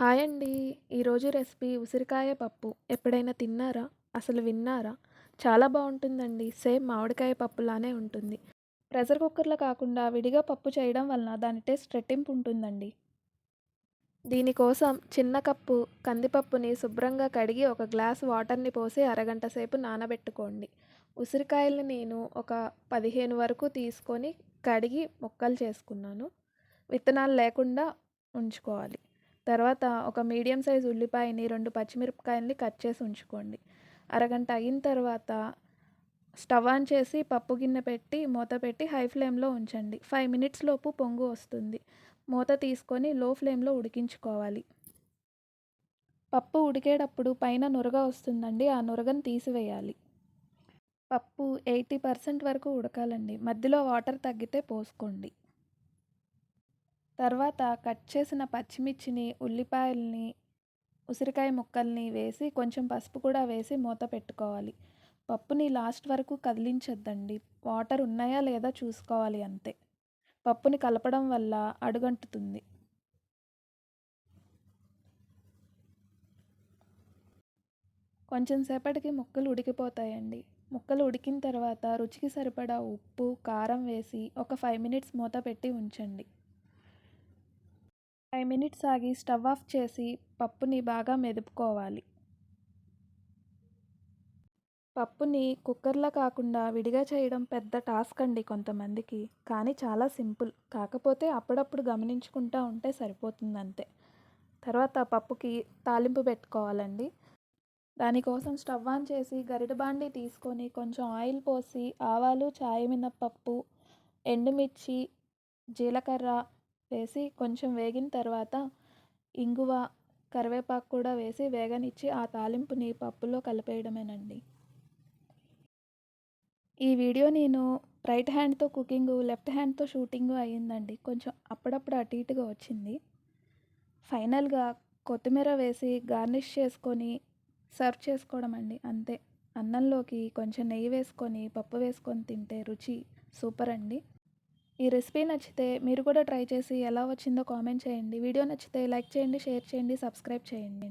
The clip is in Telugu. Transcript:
హాయ్ అండి. ఈరోజు రెసిపీ ఉసిరికాయ పప్పు. ఎప్పుడైనా తిన్నారా? అసలు విన్నారా? చాలా బాగుంటుందండి. సేమ్ మామిడికాయ పప్పులానే ఉంటుంది. ప్రెషర్ కుక్కర్లో కాకుండా విడిగా పప్పు చేయడం వలన దాని టేస్ట్ రెట్టింపు ఉంటుందండి. దీనికోసం చిన్న కప్పు కందిపప్పుని శుభ్రంగా కడిగి ఒక గ్లాస్ వాటర్ని పోసి అరగంట సేపు నానబెట్టుకోండి. ఉసిరికాయలు నేను ఒక పదిహేను వరకు తీసుకొని కడిగి ముక్కలు చేసుకున్నాను. విత్తనాలు లేకుండా ఉంచుకోవాలి. తర్వాత ఒక మీడియం సైజ్ ఉల్లిపాయని రెండు పచ్చిమిరపకాయలని కట్ చేసి ఉంచుకోండి. అరగంట అయిన తర్వాత స్టవ్ ఆన్ చేసి పప్పు గిన్నె పెట్టి మూత పెట్టి హై ఫ్లేమ్లో ఉంచండి. ఫైవ్ మినిట్స్ లోపు పొంగు వస్తుంది. మూత తీసుకొని లో ఫ్లేమ్లో ఉడికించుకోవాలి. పప్పు ఉడికేటప్పుడు పైన నురగ వస్తుందండి. ఆ నురగను తీసివేయాలి. పప్పు ఎయిటీ పర్సెంట్ వరకు ఉడకాలండి. మధ్యలో వాటర్ తగ్గితే పోసుకోండి. తర్వాత కట్ చేసిన పచ్చిమిర్చిని ఉల్లిపాయల్ని ఉసిరికాయ ముక్కల్ని వేసి కొంచెం పసుపు కూడా వేసి మూత పెట్టుకోవాలి. పప్పుని లాస్ట్ వరకు కదిలించొద్దండి. వాటర్ ఉన్నాయా లేదా చూసుకోవాలి అంతే. పప్పుని కలపడం వల్ల అడుగంటుతుంది. కొంచెం సేపటికి ముక్కలు ఉడికిపోతాయండి. ముక్కలు ఉడికిన తర్వాత రుచికి సరిపడా ఉప్పు కారం వేసి ఒక ఫైవ్ మినిట్స్ మూత పెట్టి ఉంచండి. ఫైవ్ మినిట్స్ ఆగి స్టవ్ ఆఫ్ చేసి పప్పుని బాగా మెదుపుకోవాలి. పప్పుని కుక్కర్లో కాకుండా విడిగా చేయడం పెద్ద టాస్క్ అండి కొంతమందికి. కానీ చాలా సింపుల్. కాకపోతే అప్పుడప్పుడు గమనించుకుంటూ ఉంటే సరిపోతుంది అంతే తర్వాత పప్పుకి తాలింపు పెట్టుకోవాలండి. దానికోసం స్టవ్ ఆన్ చేసి గరిట బాండి తీసుకొని కొంచెం ఆయిల్ పోసి ఆవాలు చాయ మినప్పప్పు ఎండుమిర్చి జీలకర్ర వేసి కొంచెం వేగిన తర్వాత ఇంగువ కరివేపాకు కూడా వేసి వేగనిచ్చి ఆ తాలింపుని పప్పులో కలిపేయడమేనండి. ఈ వీడియో నేను రైట్ హ్యాండ్తో కుకింగ్ లెఫ్ట్ హ్యాండ్తో షూటింగ్ అయ్యిందండి. కొంచెం అప్పుడప్పుడు అటు ఇటుగా వచ్చింది. ఫైనల్గా కొత్తిమీర వేసి గార్నిష్ చేసుకొని సర్వ్ చేసుకోవడం అండి. అంతే. అన్నంలోకి కొంచెం నెయ్యి వేసుకొని పప్పు వేసుకొని తింటే రుచి సూపర్ అండి. ఈ రెసిపీ నచ్చితే మీరు కూడా ట్రై చేసి ఎలా వచ్చిందో కామెంట్ చేయండి. వీడియో నచ్చితే లైక్ చేయండి షేర్ చేయండి సబ్స్క్రైబ్ చేయండి.